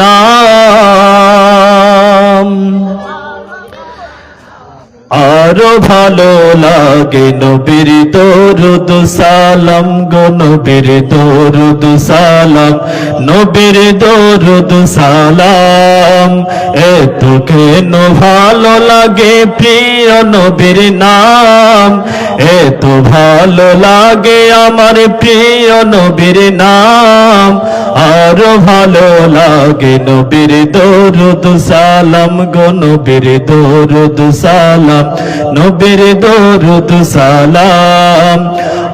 নাম। আরও ভালো লাগে নবীর দরুদ সালাম গো নবীর দরুদ সালাম। নবীর দরুদ সালাম। এত কেন ভালো লাগে প্রিয় নবীর নাম? এত ভালো লাগে আমার প্রিয় নবীর নাম। আরও ভালো লাগে নবীর দরুদ সালাম গো নবীর দরুদ সালাম। নবীর দরুদ সালাম।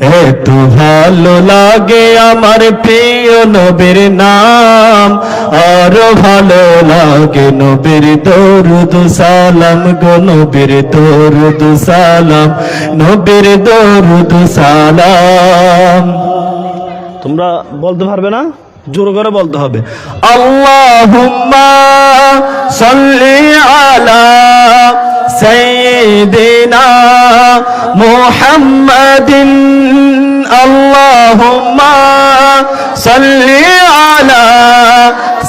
এত ভালো লাগে আমার প্রিয় নবীর নাম। আরও ভালো লাগে নবীর দরুদ সালাম গো নবীর দরুদ সালাম নবীর দরুদ সালাম। তোমরা বলতে পারবে না? জোর করে বলতে হবে। আল্লাহুম্মা সাল্লি আলা সাইয়্যিদিনা মুহাম্মাদিন আল্লাহুম্মা সাল্লি আলা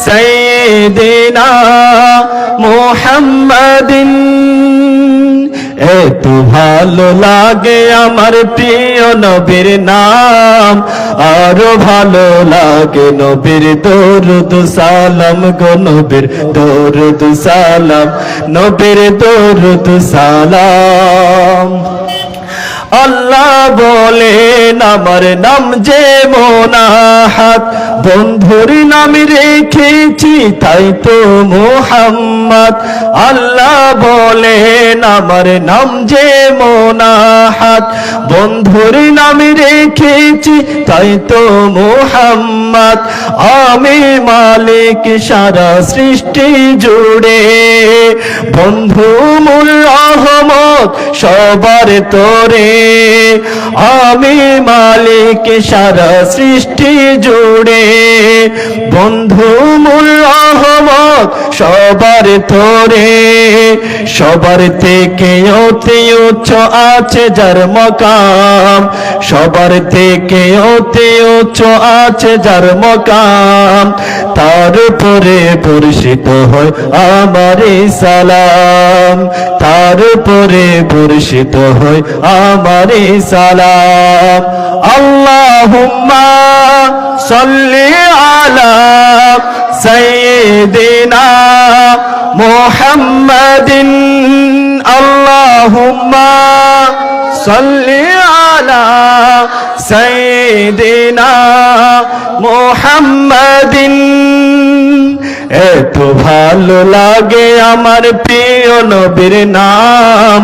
সাইয়্যিদিনা মুহাম্মাদিন। এত ভালো লাগে আমার প্রিয় নবীর নাম। আরও ভালো লাগে নবীর দরুদ সালাম গো নবীর দরুদ সালাম, নবীর দরুদ সালাম। আল্লাহ বলেন আমার নাম যে মোনাহাত, বন্ধুর নাম রেখেছি তাই তো মোহাম্মদ। আল্লাহ বলেন আমার নাম যে মোনাহাত, বন্ধুর নাম রেখেছি তাই তো মোহাম্মদ। আমি মালিক সারা সৃষ্টি জুড়ে, বন্ধু মূল রহমত সবার তোরে। আমি মালিক সারা সৃষ্টি জুড়ে বন্ধু মূল রহমত সবার তোরে। সবার থেকে অতি উচ্চ আছে যার মকাম। সবার থেকে অতি উচ্চ আছে যার মকাম। তার উপরে পরিচিত হয় আমার সালাম। তার উপরে পরিচিত হয় আমার সালাম। আল্লাহুম্মা সাল্লি আলা সাইয়্যিদিনা মুহাম্মাদিন আল্লাহুম্মা সাল্লি আলা সাইয়্যিদিনা মুহাম্মাদিন এত ভালো লাগে আমার প্রিয় নবীর নাম।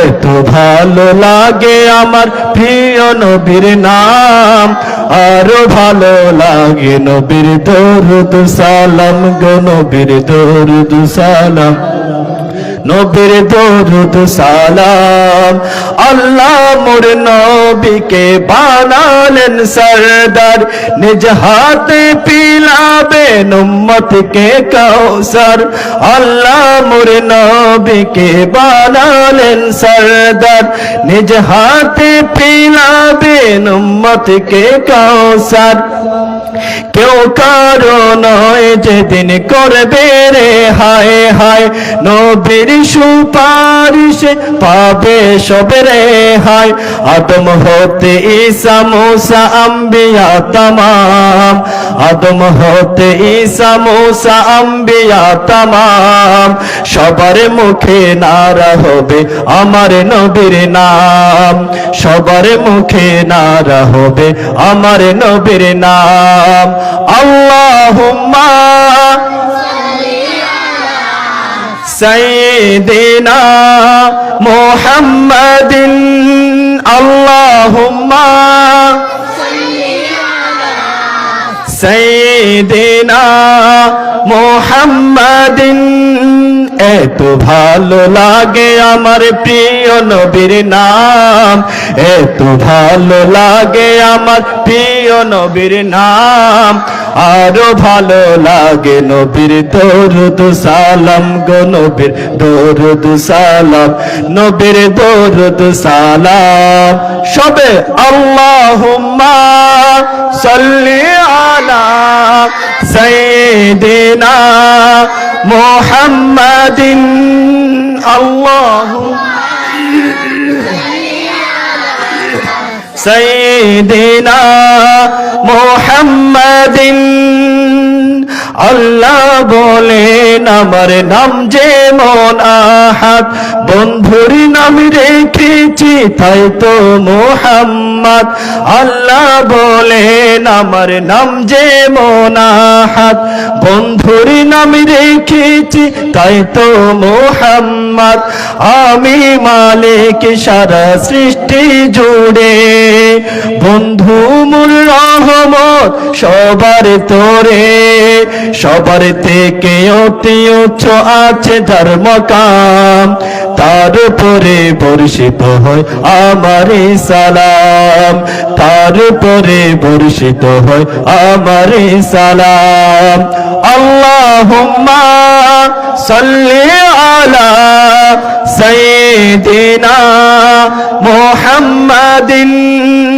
এত ভালো লাগে আমার প্রিয় নবীর নাম। আরও ভালো লাগে নবীর দরুদ সালাম গো নবীর দরুদ সালাম। নবীর দরুদ সালাম। আল্লাহ মোর নবীকে বানালেন সরদার। নিজ হাতে পিলাবেন উম্মতকে কাউসার। আল্লাহ মোর নবীকে বানালেন সরদার। নিজ হাতে পিলাবেন উম্মতকে কাউসার। কেউ কারও নয় যেদিন করবে রে, হায় হায়। নবীর সুপারিশে পাবে সব রে হায় আদম হতে ঈসা, মুসা, আম্বিয়া, তামাম। আদম হতে ঈসা, মুসা, আম্বিয়া, তামাম। সবার মুখে নারা হবে আমার নবীর নাম। সবার মুখে নারা হবে আমার নবীর নাম। আল্লাহুম্মা سيدنا محمد اللهم سيدنا محمد এত ভালো লাগে আমার প্রিয় নবীর নাম এত ভালো লাগে আমার প্রিয় নবীর নাম আরও ভালো লাগে নবীর দরুদ সালাম গো নবীর দরুদ সালাম, নবীর দরুদ সালাম। সবে আল্লাহুম্মা সাল্লি আলা সাইয়্যিদিনা মুহাম্মাদিন আল্লাহু سيدنا محمد আল্লাহ বলেন, আমার নাম যেমন আহাত বন্ধুর নাম রেখেছি, তাই তো মোহাম্মদ। আল্লাহ বলেন, আমার নাম যেমন আহাত বন্ধুর নাম রেখেছি, তাই তো মোহাম্মদ। আমি মালিক, সারা সৃষ্টি জুড়ে, বন্ধু মূল রহমত সবার তোরে। সবার থেকে অতি উচ্চ আছে ধর্মকাম। তার উপরে বর্ষিত হয় আমার সালাম। তার উপরে বর্ষিত হয় আমার সালাম। আল্লাহুম্মা সাল্লি আলা সাইয়্যিদিনা মুহাম্মাদিন।